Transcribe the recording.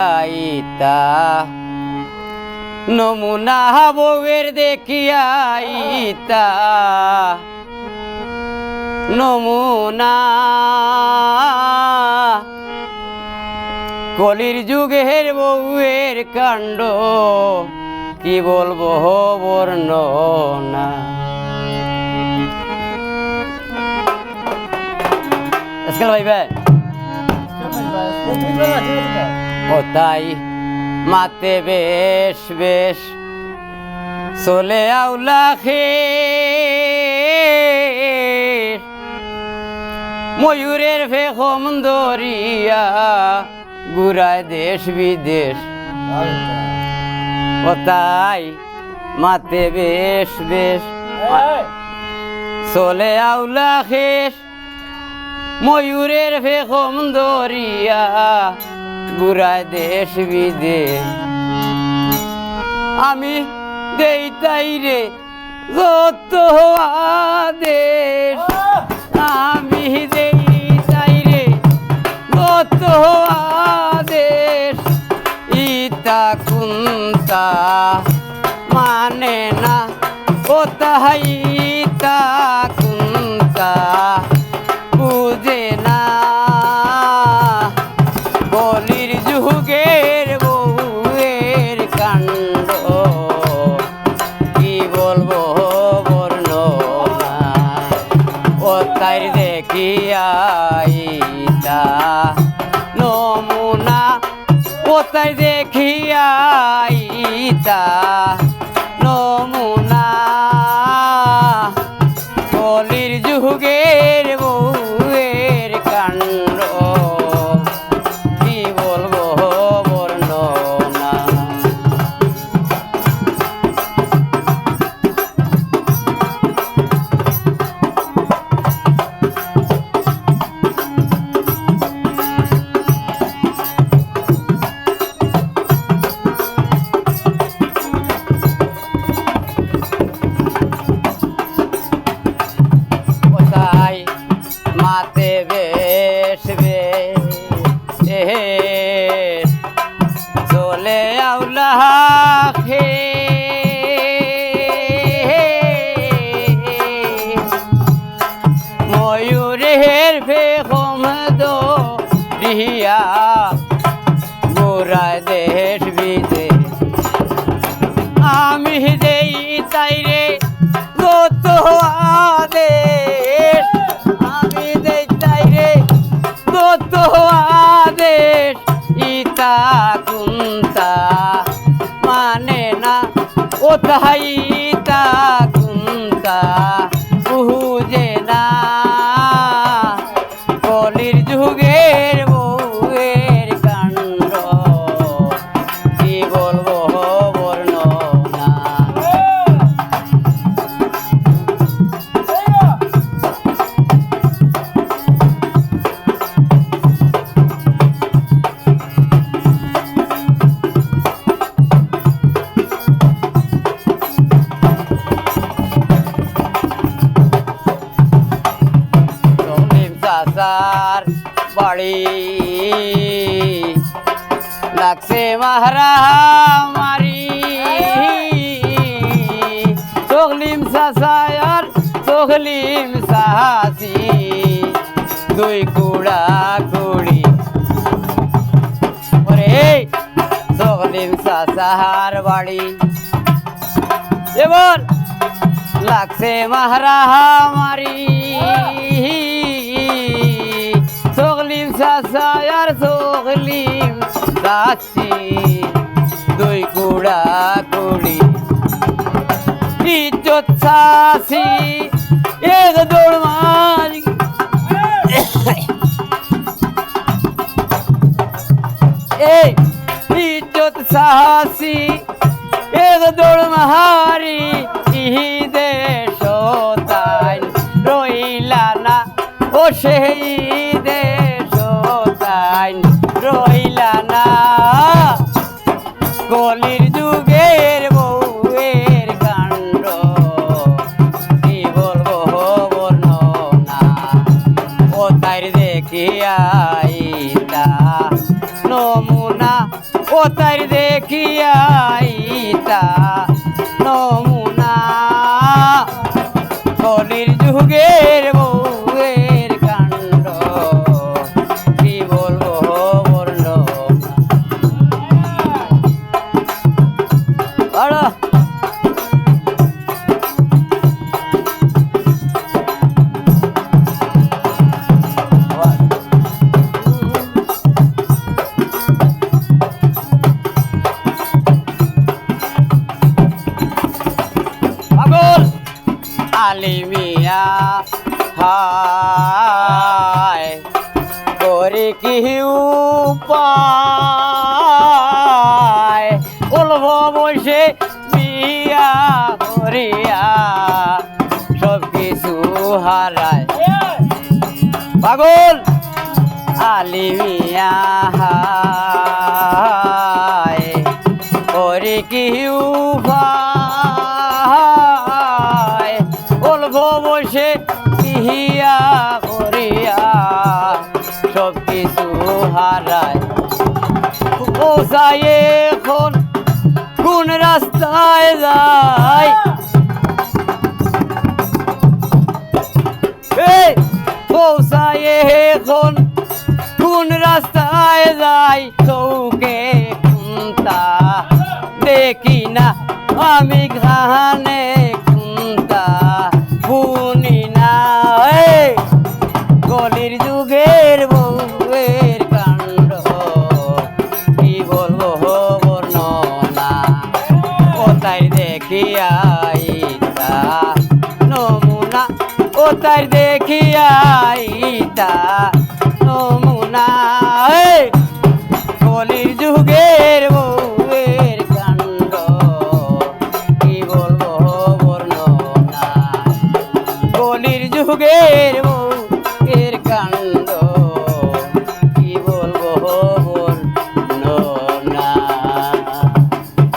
আইতা নমুনা বউয়ের দেখিয়াইতা নমুনা কলির যুগের বউয়ের কাণ্ড কি বলব বর্ণনা ভাই ভাই ও তাই মাতে বেশ বেশ। চলে আউলা খে ময়ূরের ফেখম দরিয়া গুড়ায় দেশ বিদেশ। ও তাই মাতে বেশ বেশ। চলে আউলা খেস ময়ূরের ফেখম দরিয়া গুড়ায় দেশ বিদেশ। আমি দেই তাই রে, যত আদেশ। আমি দেই তাই রে, যত আদেশ। ইতা কুন্তা মানে না, ও তাহাই ইতা কুন্তা। চলে আউলা খে ময়ূরের ফেকম দো রিয়া গোড়ায় দেশ বিদেশ আমি দেই তাই রে আদেশ, আমি দেই তাই রে আদেশ যুগের बाज़ार बड़ी। लक्ष्य महरा हमारी सोगलिम ससायर सोगलिम साहसी। दुई कूड़ा कूड़ी। अरे सोगलिम ससार बड़ी। ये बोल लक्ष्य महरा मारी। সাসায়ার চকলিম সাসি দুই কুড়া কুড়ি ইজ্জত সাসি এক দৌড় মারি। এই, ইজ্জত সাহসী এক দৌড় মাহারি যুগের বউয়ের কাণ্ড। কি বলব বর্ণনা? দেখিয়াইতা? নমুনা ও তাই দেখিয়াইতা? হায় করে কি উপায়? বসে বিয়া করিয়া সব কিছু হারায়। পাগল? আলিমিয়া হায় করে কি পৌঁছায় এখন? কোন রাস্তায় যায়? পৌঁছায় এখন? কোন রাস্তায় যাই চৌকে কুন্তা দেখি না আমি ঘানে কুন্তা কোথায় দেখিয়াইতা নমুনা এই কলির যুগের বউয়ের কাণ্ড। কি বলব বর্ণনা কলির যুগের